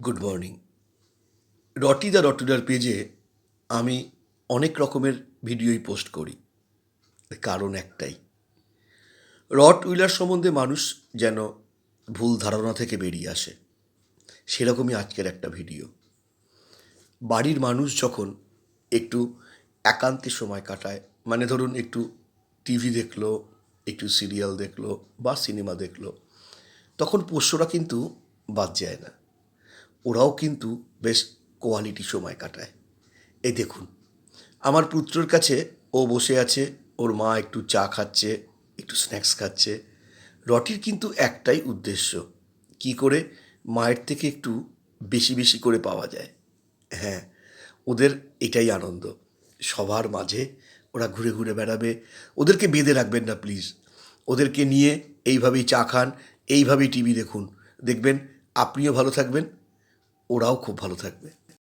Good morning রটি the রটুডার পেজে আমি অনেক রকমের ভিডিওই পোস্ট করি। কারণ একটাই। রট উইলার সম্বন্ধে মানুষ যেন ভুল ধারণা থেকে বেরিয়ে আসে, সেরকমই আজকের একটা ভিডিও। বাড়ির মানুষ যখন একটু একান্তে সময় কাটায় মানে ধরুন একটু টিভি দেখল, একটু সিরিয়াল দেখল বা সিনেমা দেখল, তখন পোষ্যরা কিন্তু বাদ যায় না। ওরাও কিন্তু বেশ কোয়ালিটি সময় কাটায়। এই দেখুন, আমার পুত্রর কাছে ও বসে আছে, ওর মা একটু চা খাচ্ছে, একটু স্ন্যাক্স খাচ্ছে। রটির কিন্তু একটাই উদ্দেশ্য, কি করে মায়ের থেকে একটু বেশি বেশি করে পাওয়া যায়। হ্যাঁ ওদের এটাই আনন্দ, সবার মাঝে ওরা ঘুরে ঘুরে বেড়াবে, ওদেরকে বেঁধে রাখবেন না প্লিজ ওদেরকে নিয়ে এইভাবেই চা খান, এইভাবেই টিভি দেখুন। দেখবেন, আপনিও ভালো থাকবেন ওরাও খুব ভালো থাকবে।